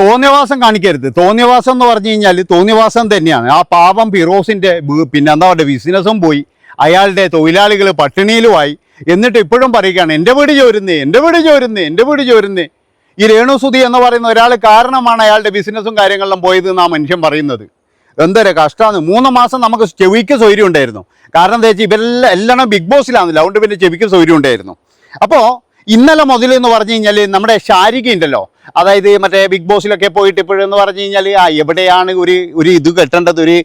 തോന്നിയവാസം കാണിക്കരുത്. തോന്നിയവാസം എന്ന് പറഞ്ഞു കഴിഞ്ഞാൽ തോന്നിയവാസം തന്നെയാണ്. ആ പാവം ഫിറോസിന്റെ പിന്നെ എന്താ പറയുക ബിസിനസ്സും പോയി. അയാളുടെ തൊഴിലാളികൾ പട്ടിണിയിലുമായി. എന്നിട്ട് ഇപ്പോഴും പറയുകയാണ് എന്റെ വീട് ചോരുന്നേ എന്റെ വീട് ചോരുന്നേ എന്റെ വീട് ചോരുന്നേ. ഈ രേണുസുതി എന്ന് പറയുന്ന ഒരാൾ കാരണമാണ് അയാളുടെ ബിസിനസ്സും കാര്യങ്ങളിലും പോയത് എന്ന് ആ മനുഷ്യൻ പറയുന്നത്. എന്തൊരു കഷ്ടമാണ് മൂന്ന് മാസം നമുക്ക് ചെവിക്ക് സൗകര്യം ഉണ്ടായിരുന്നു. കാരണം എന്താ വെച്ചാൽ ഇവരെല്ലാം എല്ലാം ബിഗ് ബോസിലാണല്ലോ അതുകൊണ്ട് പിന്നെ ചെവിക്ക് സൗകര്യം ഉണ്ടായിരുന്നു. അപ്പോൾ ഇന്നലെ മുതൽ എന്ന് പറഞ്ഞു കഴിഞ്ഞാൽ നമ്മുടെ ശാരിക ഉണ്ടല്ലോ. അതായത് മറ്റേ ബിഗ് ബോസിലൊക്കെ പോയിട്ട് ഇപ്പോഴെന്ന് പറഞ്ഞു കഴിഞ്ഞാൽ ആ എവിടെയാണ് ഒരു ഒരു ഇത് കിട്ടേണ്ടത് ഒരു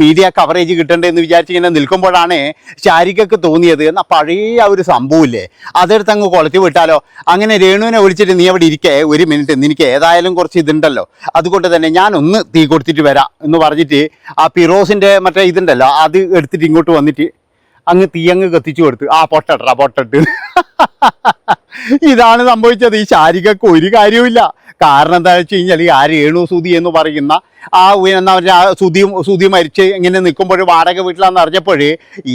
മീഡിയ കവറേജ് കിട്ടേണ്ടതെന്ന് വിചാരിച്ച് ഇങ്ങനെ നിൽക്കുമ്പോഴാണ് ശാരികക്ക് തോന്നിയത്. എന്നാൽ പഴയ ആ ഒരു സംഭവമില്ലേ അതെടുത്ത് അങ്ങ് കൊളത്തി വിട്ടാലോ? അങ്ങനെ രേണുവിനെ വിളിച്ചിട്ട് നീ അവിടെ ഇരിക്കേ? ഒരു മിനിറ്റ് നിനക്ക് ഏതായാലും കുറച്ച് ഇതുണ്ടല്ലോ. അതുകൊണ്ട് തന്നെ ഞാൻ ഒന്ന് തീ കൊടുത്തിട്ട് വരാം എന്ന് പറഞ്ഞിട്ട് ആ പിറോസിന്റെ മറ്റേ ഇതുണ്ടല്ലോ അത് എടുത്തിട്ട് ഇങ്ങോട്ട് വന്നിട്ട് അങ്ങ് തീയങ്ങ് കത്തിച്ചു കൊടുത്തു ആ പൊട്ടട്ടാ പൊട്ടട്ട്. ഇതാണ് സംഭവിച്ചത്. ഈ ശാരികക്ക് ഒരു കാര്യവുമില്ല. കാരണം എന്താ വെച്ച് കഴിഞ്ഞാൽ ആ രേണു സുതി എന്ന് പറയുന്ന ആ പറയുക ആ സുതി സുതി മരിച്ച് ഇങ്ങനെ നിൽക്കുമ്പോൾ വാടക വീട്ടിലാണെന്ന് അറിഞ്ഞപ്പോൾ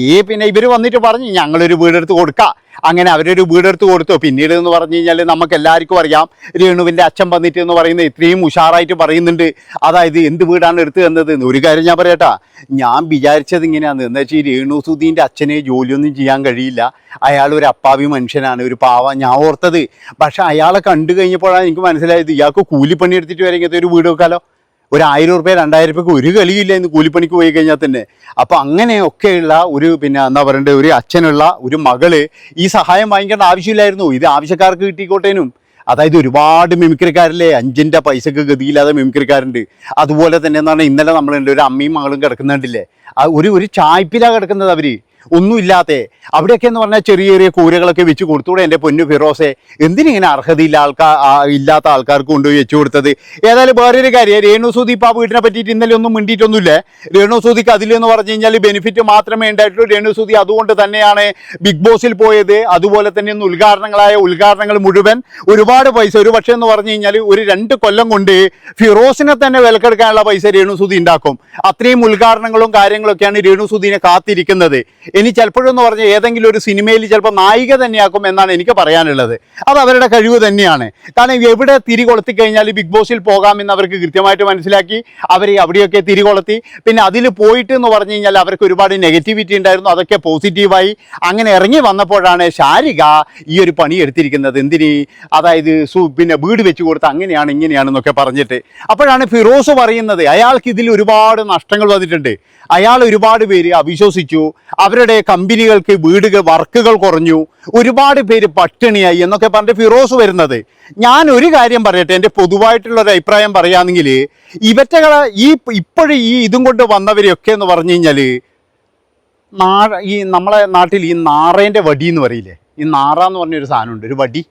ഈ പിന്നെ ഇവർ വന്നിട്ട് പറഞ്ഞു ഞങ്ങളൊരു വീടെടുത്ത് കൊടുക്കാം. അങ്ങനെ അവരൊരു വീടെടുത്ത് കൊടുത്തു. പിന്നീട് എന്ന് പറഞ്ഞു കഴിഞ്ഞാൽ നമുക്ക് എല്ലാവർക്കും അറിയാം രേണുവിന്റെ അച്ഛൻ വന്നിട്ട് എന്ന് പറയുന്നത് ഇത്രയും ഉഷാറായിട്ട് പറയുന്നുണ്ട്. അതായത് എന്ത് വീടാണ് എടുത്തു തന്നത് എന്ന് ഒരു കാര്യം ഞാൻ പറയട്ടാ. ഞാൻ വിചാരിച്ചത് ഇങ്ങനെയാണ് എന്താ വെച്ചാൽ ഈ രേണു സുധീന്റെ അച്ഛനെ ജോലിയൊന്നും ചെയ്യാൻ കഴിയില്ല. അയാൾ ഒരു അപ്പാവി മനുഷ്യനാണ് ഒരു പാവ. ഞാൻ ഓർത്തത്. പക്ഷെ അയാളെ കണ്ടു കഴിഞ്ഞപ്പോഴാണ് എനിക്ക് മനസ്സിലായത് ഇയാൾക്ക് കൂലിപ്പണി എടുത്തിട്ട് വരെ ഇങ്ങനത്തെ ഒരു വീട് വെക്കാലോ. ഒരു ആയിരം റുപ്യ രണ്ടായിരം റുപ്യക്ക് ഒരു കളിയില്ല ഇന്ന് കൂലിപ്പണിക്ക് പോയി കഴിഞ്ഞാൽ തന്നെ. അപ്പം അങ്ങനെയൊക്കെയുള്ള ഒരു പിന്നെ എന്താ പറയണ്ടത് ഒരു അച്ഛനുള്ള ഒരു മകൾ ഈ സഹായം വാങ്ങിക്കേണ്ട ആവശ്യമില്ലായിരുന്നു. ഇത് ആവശ്യക്കാർക്ക് കിട്ടിക്കോട്ടേനും. അതായത് ഒരുപാട് മിമിക്രിക്കാരില്ലേ അഞ്ചിന്റെ പൈസക്ക് ഗതിയില്ലാതെ മിമിക്രിക്കാരുണ്ട്. അതുപോലെ തന്നെ എന്താണ് ഇന്നലെ നമ്മളുണ്ട് ഒരു അമ്മയും മകളും കിടക്കുന്നുണ്ടില്ലേ? ഒരു ഒരു ചായ്പിലാണ് കിടക്കുന്നത് അവർ. ഒന്നുമില്ലാതെ അവിടെയൊക്കെ എന്ന് പറഞ്ഞാൽ ചെറിയ ചെറിയ കൂരകളൊക്കെ വെച്ച് കൊടുത്തൂടെ എന്റെ പൊന്നു ഫിറോസെ? എന്തിനിങ്ങനെ അർഹതയില്ല ആൾക്കാർ ഇല്ലാത്ത ആൾക്കാർക്ക് കൊണ്ടുപോയി വെച്ച് കൊടുത്തത്? ഏതായാലും വേറൊരു കാര്യം രേണു സൂദി ഇപ്പോൾ ആ വീടിനെ പറ്റിയിട്ട് ഇന്നലെ ഒന്നും മിണ്ടിയിട്ടൊന്നുമില്ലേ. രേണു സൂദിക്ക് അതിലെന്ന് പറഞ്ഞു കഴിഞ്ഞാൽ ബെനിഫിറ്റ് മാത്രമേ ഉണ്ടായിട്ടുള്ളൂ. രേണു സൂദി അതുകൊണ്ട് തന്നെയാണ് ബിഗ് ബോസിൽ പോയത്. അതുപോലെ തന്നെ ഇന്ന് ഉദ്ഘാടനങ്ങളായ ഉദ്ഘാടനങ്ങൾ മുഴുവൻ ഒരുപാട് പൈസ ഒരു പക്ഷേ എന്ന് പറഞ്ഞു കഴിഞ്ഞാൽ ഒരു രണ്ട് കൊല്ലം കൊണ്ട് ഫിറോസിനെ തന്നെ വിലക്കെടുക്കാനുള്ള പൈസ രേണു സൂദി ഉണ്ടാക്കും. അത്രയും ഉദ്ഘാടനങ്ങളും കാര്യങ്ങളൊക്കെയാണ് രേണു സൂദിനെ കാത്തിരിക്കുന്നത്. ഇനി ചിലപ്പോഴെന്ന് പറഞ്ഞാൽ ഏതെങ്കിലും ഒരു സിനിമയിൽ ചിലപ്പോൾ നായിക തന്നെയാക്കും എന്നാണ് എനിക്ക് പറയാനുള്ളത്. അത് അവരുടെ കഴിവ് തന്നെയാണ്. കാരണം എവിടെ തിരി കൊളുത്തി കഴിഞ്ഞാൽ ബിഗ് ബോസിൽ പോകാമെന്ന് അവർക്ക് കൃത്യമായിട്ട് മനസ്സിലാക്കി അവർ അവിടെയൊക്കെ തിരി കൊളുത്തി. പിന്നെ അതിൽ പോയിട്ട് എന്ന് പറഞ്ഞു കഴിഞ്ഞാൽ അവർക്ക് ഒരുപാട് നെഗറ്റിവിറ്റി ഉണ്ടായിരുന്നു അതൊക്കെ പോസിറ്റീവായി അങ്ങനെ ഇറങ്ങി വന്നപ്പോഴാണ് ശാരിക ഈ ഒരു പണി എടുത്തിരിക്കുന്നത്. എന്തിനി? അതായത് സു പിന്നെ വീട് വെച്ച് കൊടുത്ത് അങ്ങനെയാണ് ഇങ്ങനെയാണെന്നൊക്കെ പറഞ്ഞിട്ട്. അപ്പോഴാണ് ഫിറോസ് പറയുന്നത് അയാൾക്ക് ഇതിൽ ഒരുപാട് നഷ്ടങ്ങൾ വന്നിട്ടുണ്ട്. അയാൾ ഒരുപാട് പേര് അവിശ്വസിച്ചു. അവരുടെ കമ്പനികൾക്ക് വീടുകൾ വർക്കുകൾ കുറഞ്ഞു. ഒരുപാട് പേര് പട്ടിണിയായി എന്നൊക്കെ പറഞ്ഞിട്ട് ഫിറോസ് വരുന്നത്. ഞാൻ ഒരു കാര്യം പറയട്ടെ എന്റെ പൊതുവായിട്ടുള്ള ഒരു അഭിപ്രായം പറയുകയാണെങ്കിൽ ഇവറ്റകളെ ഈ ഇപ്പോഴും ഈ ഇതും കൊണ്ട് വന്നവരെയൊക്കെ എന്ന് പറഞ്ഞു കഴിഞ്ഞാൽ നാഴ ഈ നമ്മളെ നാട്ടിൽ ഈ നാറേന്റെ വടി എന്ന് പറയില്ലേ? ഈ നാറ എന്ന് പറഞ്ഞൊരു സാധനമുണ്ട് ഒരു വടി.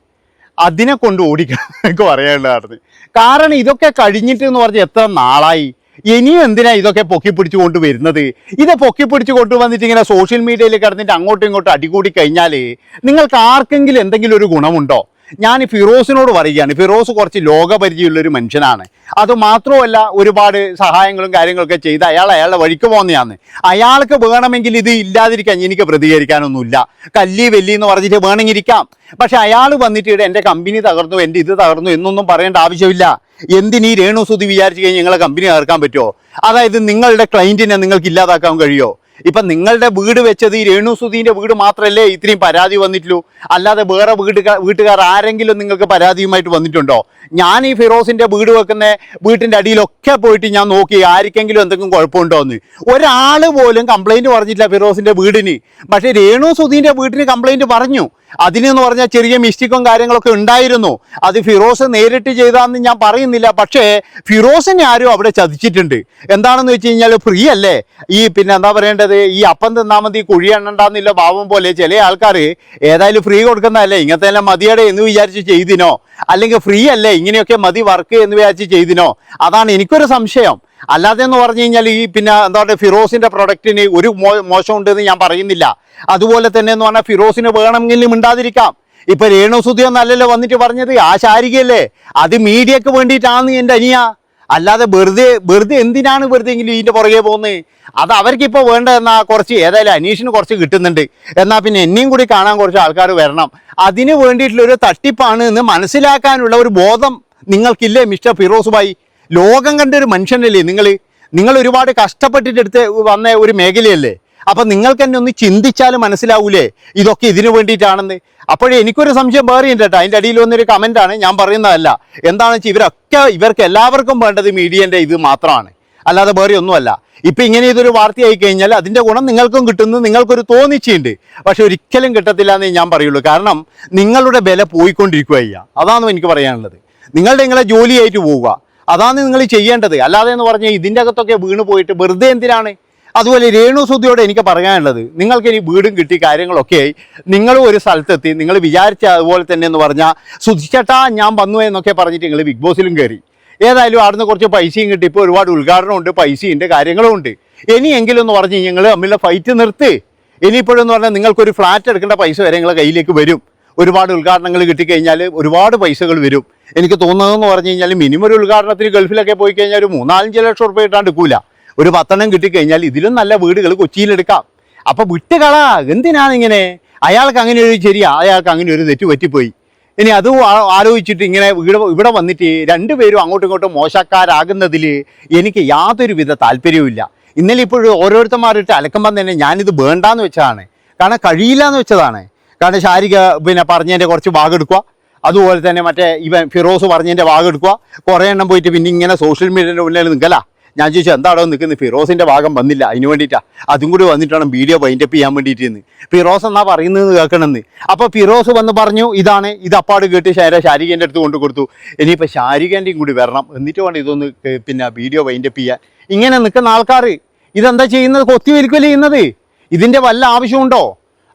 അതിനെ കൊണ്ട് ഓടിക്കണം എനിക്ക് പറയാനുള്ളതാണ് കാരണം ഇതൊക്കെ കഴിഞ്ഞിട്ട് എന്ന് പറഞ്ഞാൽ എത്ര നാളായി? ഇനിയും എന്തിനാ ഇതൊക്കെ പൊക്കി പിടിച്ചു കൊണ്ടുവരുന്നത് ഇത് പൊക്കി പിടിച്ചു കൊണ്ടുവന്നിട്ട് ഇങ്ങനെ സോഷ്യൽ മീഡിയയിൽ കിടന്നിട്ട് അങ്ങോട്ടും ഇങ്ങോട്ടും അടികൂടി കഴിഞ്ഞാൽ നിങ്ങൾക്ക് ആർക്കെങ്കിലും എന്തെങ്കിലും ഒരു ഗുണമുണ്ടോ? ഞാൻ ഫിറോസിനോട് പറയുകയാണ്. ഫിറോസ് കുറച്ച് ലോകപരിചയമുള്ളൊരു മനുഷ്യനാണ്. അത് മാത്രമല്ല ഒരുപാട് സഹായങ്ങളും കാര്യങ്ങളൊക്കെ ചെയ്ത് അയാൾ അയാളുടെ വഴിക്ക് പോകുന്നതാണ് അയാൾക്ക് വേണമെങ്കിൽ ഇത് ഇല്ലാതിരിക്കാൻ എനിക്ക് പ്രതികരിക്കാനൊന്നുമില്ല. കല്ലി വെല്ലി എന്ന് പറഞ്ഞിട്ട് വേണമെങ്കിൽ ഇരിക്കാം. പക്ഷെ അയാൾ വന്നിട്ട് എന്റെ കമ്പനി തകർന്നു എന്റെ ഇത് തകർന്നു എന്നൊന്നും പറയേണ്ട ആവശ്യമില്ല. എന്തിനീ രേണു സുതി വിചാരിച്ചു കഴിഞ്ഞാൽ നിങ്ങളെ കമ്പനി തകർക്കാൻ പറ്റുമോ അതായത് നിങ്ങളുടെ ക്ലയന്റിനെ നിങ്ങൾക്ക് ഇല്ലാതാക്കാൻ കഴിയുമോ ഇപ്പം നിങ്ങളുടെ വീട് വെച്ചത് ഈ രേണു സുധീന്റെ വീട് മാത്രമല്ലേ ഇത്രയും പരാതി വന്നിട്ടുള്ളൂ? അല്ലാതെ വേറെ വീട്ടുകാർ വീട്ടുകാർ ആരെങ്കിലും നിങ്ങൾക്ക് പരാതിയുമായിട്ട് വന്നിട്ടുണ്ടോ? ഞാൻ ഈ ഫിറോസിന്റെ വീട് വെക്കുന്ന വീട്ടിന്റെ അടിയിലൊക്കെ പോയിട്ട് ഞാൻ നോക്കി ആർക്കെങ്കിലും എന്തെങ്കിലും കുഴപ്പമുണ്ടോ എന്ന് ഒരാൾ പോലും കംപ്ലൈന്റ് പറഞ്ഞിട്ടില്ല ഫിറോസിന്റെ വീടിന്. പക്ഷേ രേണു സുധീന്റെ വീട്ടിന് കംപ്ലൈന്റ് പറഞ്ഞു. അതിനെന്ന് പറഞ്ഞാൽ ചെറിയ മിസ്റ്റേക്കും കാര്യങ്ങളൊക്കെ ഉണ്ടായിരുന്നു. അത് ഫിറോസ് നേരിട്ട് ചെയ്താന്ന് ഞാൻ പറയുന്നില്ല. പക്ഷേ ഫിറോസിനെ ആരും അവിടെ ചതിച്ചിട്ടുണ്ട്. എന്താണെന്ന് വെച്ച് കഴിഞ്ഞാൽ ഫ്രീ അല്ലേ? ഈ പിന്നെ എന്താ പറയേണ്ടത് ഈ അപ്പം തിന്നാ മതി കുഴി എണ്ണണ്ടാന്നില്ല ഭാവം പോലെ. ചില ആൾക്കാർ ഏതായാലും ഫ്രീ കൊടുക്കുന്നതല്ലേ ഇങ്ങനത്തെ എല്ലാം മതിയടെ എന്ന് വിചാരിച്ച് ചെയ്തിനോ? അല്ലെങ്കിൽ ഫ്രീ അല്ലേ ഇങ്ങനെയൊക്കെ മതി വർക്ക് എന്ന് വിചാരിച്ച് ചെയ്തിനോ? അതാണ് എനിക്കൊരു സംശയം. അല്ലാതെ എന്ന് പറഞ്ഞു കഴിഞ്ഞാൽ ഈ പിന്നെ എന്താ പറയുക ഫിറോസിന്റെ പ്രൊഡക്റ്റിന് ഒരു മോശം ഉണ്ടെന്ന് ഞാൻ പറയുന്നില്ല. അതുപോലെ തന്നെ എന്ന് പറഞ്ഞാൽ ഫിറോസിന് വേണമെങ്കിലും മിണ്ടാതിരിക്കാം. ഇപ്പൊ രേണുസുതി ഒന്നല്ലല്ലോ വന്നിട്ട് പറഞ്ഞത് ആ ശാരികയല്ലേ? അത് മീഡിയക്ക് വേണ്ടിയിട്ടാണ് എന്റെ അനിയ. അല്ലാതെ വെറുതെ വെറുതെ എന്തിനാണ് വെറുതെ എങ്കിലും ഇതിന്റെ പുറകെ പോകുന്നത് അത് അവർക്ക് അവർക്കിപ്പോൾ വേണ്ട എന്നാ കുറച്ച് ഏതായാലും അനീഷിന് കുറച്ച് കിട്ടുന്നുണ്ട്. എന്നാൽ പിന്നെ എന്നെയും കൂടി കാണാൻ കുറച്ച് ആൾക്കാർ വരണം. അതിന് വേണ്ടിയിട്ടുള്ളൊരു തട്ടിപ്പാണ് എന്ന് മനസ്സിലാക്കാനുള്ള ഒരു ബോധം നിങ്ങൾക്കില്ലേ മിസ്റ്റർ ഫിറോസ് ഭായി ലോകം കണ്ട ഒരു മനുഷ്യനല്ലേ നിങ്ങൾ നിങ്ങൾ ഒരുപാട് കഷ്ടപ്പെട്ടിട്ടെടുത്ത് വന്ന ഒരു മേഖലയല്ലേ? അപ്പം നിങ്ങൾക്ക് എന്നെ ഒന്ന് ചിന്തിച്ചാൽ മനസ്സിലാവൂലേ? ഇതൊക്കെ ഇതിനു വേണ്ടിയിട്ടാണെന്ന്. അപ്പോഴേ എനിക്കൊരു സംശയം വേറെ ഉണ്ട് കേട്ടോ. അതിന്റെ അടിയിൽ വന്നൊരു കമന്റാണ് ഞാൻ പറയുന്നതല്ല. എന്താണെന്ന് വെച്ചാൽ ഇവരൊക്കെ ഇവർക്ക് എല്ലാവർക്കും വേണ്ടത് മീഡിയന്റെ ഇത് മാത്രമാണ്. അല്ലാതെ വേറെ ഒന്നുമല്ല. ഇപ്പം ഇങ്ങനെ ഇതൊരു വാർത്തയായി കഴിഞ്ഞാൽ അതിന്റെ ഗുണം നിങ്ങൾക്കും കിട്ടുന്നു നിങ്ങൾക്കൊരു തോന്നിച്ചുണ്ട്. പക്ഷെ ഒരിക്കലും കിട്ടത്തില്ല എന്നേ ഞാൻ പറയുള്ളൂ. കാരണം നിങ്ങളുടെ വില പോയിക്കൊണ്ടിരിക്കുക ചെയ്യുക അതാണ് എനിക്ക് പറയാനുള്ളത്. നിങ്ങളുടെ നിങ്ങളെ ജോലിയായിട്ട് പോവുക. അതാണ് നിങ്ങൾ ചെയ്യേണ്ടത്. അല്ലാതെ എന്ന് പറഞ്ഞാൽ ഇതിന്റെ അകത്തൊക്കെ വീണ് പോയിട്ട് വെറുതെ എന്തിനാണ് അതുപോലെ രേണു സുധിയോട് എനിക്ക് പറയാനുള്ളത് നിങ്ങൾക്ക് ഇനി വീടും കിട്ടി കാര്യങ്ങളൊക്കെ ആയി. നിങ്ങളും ഒരു സ്ഥലത്തെത്തി നിങ്ങൾ വിചാരിച്ച അതുപോലെ തന്നെ എന്ന് പറഞ്ഞാൽ സുധിച്ചേട്ടാ ഞാൻ വന്നു എന്നൊക്കെ പറഞ്ഞിട്ട് നിങ്ങൾ ബിഗ് ബോസിലും കയറി ഏതായാലും അവിടുന്ന് കുറച്ച് പൈസയും കിട്ടി. ഇപ്പോൾ ഒരുപാട് ഉദ്ഘാടനമുണ്ട് പൈസയുണ്ട് കാര്യങ്ങളും ഉണ്ട് ഇനിയെങ്കിലും എന്ന് പറഞ്ഞ് ഞങ്ങൾ തമ്മിലുള്ള ഫൈറ്റ് നിർത്തി. ഇനിയിപ്പോഴെന്ന് പറഞ്ഞാൽ നിങ്ങൾക്കൊരു ഫ്ലാറ്റ് എടുക്കേണ്ട പൈസ വരെ നിങ്ങളെ കയ്യിലേക്ക് വരും. ഒരുപാട് ഉദ്ഘാടനങ്ങൾ കിട്ടിക്കഴിഞ്ഞാൽ ഒരുപാട് പൈസകൾ വരും. എനിക്ക് തോന്നുന്നതെന്ന് പറഞ്ഞു കഴിഞ്ഞാൽ മിനിമം ഒരു ഉദ്ഘാടനത്തിന് ഗൾഫിലൊക്കെ പോയി കഴിഞ്ഞാൽ ഒരു മൂന്നാലഞ്ച് ലക്ഷം റുപ്യ ഇട്ടാണ്ട് എടുക്കൂല. ഒരു പത്തെണ്ണം കിട്ടിക്കഴിഞ്ഞാൽ ഇതിലും നല്ല വീടുകൾ കൊച്ചിയിലെടുക്കാം. അപ്പൊ വിട്ടുകള എന്തിനാണ് ഇങ്ങനെ? അയാൾക്ക് അങ്ങനെ ഒരു ശരിയാ അയാൾക്ക് അങ്ങനെ ഒരു തെറ്റ് പറ്റിപ്പോയി. ഇനി അത് ആലോചിച്ചിട്ട് ഇങ്ങനെ വീട് ഇവിടെ വന്നിട്ട് രണ്ടുപേരും അങ്ങോട്ടും ഇങ്ങോട്ടും മോശക്കാരാകുന്നതിൽ എനിക്ക് യാതൊരുവിധ താല്പര്യവുമില്ല ഇന്നലെ ഇപ്പോഴും ഓരോരുത്തന്മാരിട്ട് അലക്കുമ്പം തന്നെ ഞാനിത് വേണ്ടാന്ന് വെച്ചതാണ്. കാരണം കഴിയില്ല എന്ന് വെച്ചതാണ്. കാരണം ശാരിക പിന്നെ പറഞ്ഞതിന്റെ കുറച്ച് ഭാഗം എടുക്കുക. അതുപോലെ തന്നെ മറ്റേ ഇവൻ ഫിറോസ് പറഞ്ഞതിന്റെ ഭാഗം എടുക്കുക. കുറേ എണ്ണം പോയിട്ട് പിന്നെ ഇങ്ങനെ സോഷ്യൽ മീഡിയയുടെ മുന്നിൽ നിൽക്കല. ഞാൻ ചോദിച്ചു എന്താണോ നിൽക്കുന്നത് ഫിറോസിന്റെ ഭാഗം വന്നില്ല. അതിന് വേണ്ടിയിട്ടാണ് അതും കൂടി വന്നിട്ടാണ് വീഡിയോ വൈൻഡപ്പ് ചെയ്യാൻ വേണ്ടിയിട്ട് ഫിറോസ് എന്നാ പറയുന്നത് കേൾക്കണമെന്ന്. അപ്പോൾ ഫിറോസ് വന്ന് പറഞ്ഞു ഇതാണ് ഇത് അപ്പാട് കേട്ട് ശാര ശാരികേന്റെ അടുത്ത് കൊണ്ട് കൊടുത്തു. ഇനിയിപ്പോൾ ശാരികേന്റെയും കൂടി വരണം. എന്നിട്ട് വേണം ഇതൊന്ന് പിന്നെ വീഡിയോ വൈൻഡപ്പ് ചെയ്യാൻ. ഇങ്ങനെ നിൽക്കുന്ന ആൾക്കാർ ഇതെന്താ ചെയ്യുന്നത്? കൊത്തിവലിക്കല്ലേ ചെയ്യുന്നത്? ഇതിന്റെ വല്ല ആവശ്യമുണ്ടോ?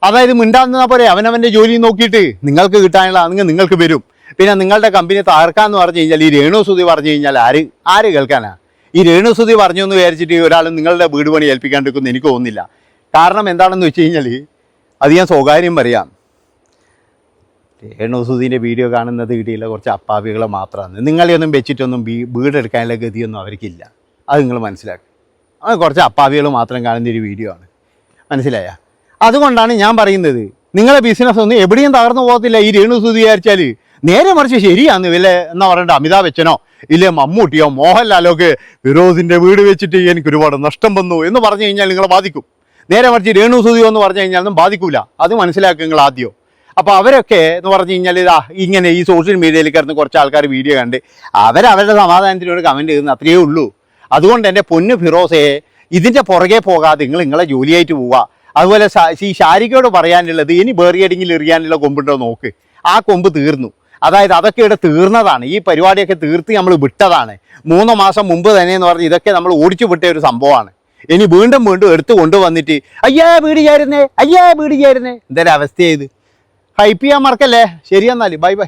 അതായത് മിണ്ടാന്ന് പോരെ അവനവന്റെ ജോലി നോക്കിയിട്ട്. നിങ്ങൾക്ക് കിട്ടാനുള്ള അങ്ങ് നിങ്ങൾക്ക് വരും. പിന്നെ നിങ്ങളുടെ കമ്പനി തകർക്കാന്ന് പറഞ്ഞു കഴിഞ്ഞാൽ ഈ രേണു സുതി പറഞ്ഞു കഴിഞ്ഞാൽ ആര് ആര് കേൾക്കാനാ? ഈ രേണുസുതി പറഞ്ഞു എന്ന് വിചാരിച്ചിട്ട് ഒരാൾ നിങ്ങളുടെ വീട് പണി ഏൽപ്പിക്കാണ്ടിരിക്കുന്നു എനിക്ക് തോന്നുന്നില്ല. കാരണം എന്താണെന്ന് വെച്ച് കഴിഞ്ഞാൽ അത് ഞാൻ സ്വകാര്യം പറയാം. രേണുസുതിന്റെ വീഡിയോ കാണുന്നത് കിട്ടിയില്ല കുറച്ച് അപ്പാവികൾ മാത്രമാണ്. നിങ്ങളെയൊന്നും വെച്ചിട്ടൊന്നും വീടെടുക്കാനുള്ള ഗതിയൊന്നും അവർക്കില്ല. അത് നിങ്ങൾ മനസ്സിലാക്കുക അത് കുറച്ച് അപ്പാവികൾ മാത്രം കാണുന്ന ഒരു വീഡിയോ ആണ്. മനസ്സിലായ? അതുകൊണ്ടാണ് ഞാൻ പറയുന്നത് നിങ്ങളെ ബിസിനസ് ഒന്നും എവിടെയും തകർന്നു പോകത്തില്ല ഈ രേണുസുതി വിചാരിച്ചാൽ നേരെ മറിച്ച് ശരിയാന്ന് ഇല്ലേ എന്നാ പറയണ്ട അമിതാഭ് ബച്ചനോ ഇല്ലേ മമ്മൂട്ടിയോ മോഹൻലാലോ ഒക്കെ ഫിറോസിന്റെ വീട് വെച്ചിട്ട് എനിക്ക് ഒരുപാട് നഷ്ടം വന്നു എന്ന് പറഞ്ഞു കഴിഞ്ഞാൽ നിങ്ങളെ ബാധിക്കും. നേരെ മറിച്ച് രേണു സുധിയോ എന്ന് പറഞ്ഞു കഴിഞ്ഞാൽ ഒന്നും ബാധിക്കൂല. അത് മനസ്സിലാക്കുക നിങ്ങൾ ആദ്യം. അപ്പോൾ അവരൊക്കെ എന്ന് പറഞ്ഞു കഴിഞ്ഞാൽ ഇതാ ഇങ്ങനെ ഈ സോഷ്യൽ മീഡിയയിൽ കിടന്ന് കുറച്ച് ആൾക്കാർ വീഡിയോ കണ്ട് അവരവരുടെ സമാധാനത്തിനോട് കമന്റ് ചെയ്യുന്ന അത്രയേ ഉള്ളൂ. അതുകൊണ്ട് എന്റെ പൊന്നു ഫിറോസെ ഇതിന്റെ പുറകെ പോകാതെ നിങ്ങൾ നിങ്ങളെ ജോലിയായിട്ട് പോവുക. അതുപോലെ ഈ ശാരികയോട് പറയാനുള്ളത് ഇനി ബേറിയടിങ്ങിൽ എറിയാനുള്ള കൊമ്പുണ്ടോ നോക്ക്. ആ കൊമ്പ് തീർന്നു. അതായത് അതൊക്കെ ഇവിടെ തീർന്നതാണ്. ഈ പരിപാടിയൊക്കെ തീർത്ത് നമ്മൾ വിട്ടതാണ്. മൂന്ന് മാസം മുമ്പ് തന്നെ എന്ന് പറഞ്ഞ് ഇതൊക്കെ നമ്മൾ ഓടിച്ചു വിട്ട ഒരു സംഭവമാണ്. ഇനി വീണ്ടും വീണ്ടും എടുത്തു കൊണ്ടുവന്നിട്ട് അയ്യാ വീട് ചേരുന്നേ അയ്യാ വീട് ചേരുന്നേ എന്തൊരു അവസ്ഥയായത് ഹൈപ്പ് ചെയ്യാൻ മറക്കല്ലേ? ശരി എന്നാൽ ബൈ ബൈ.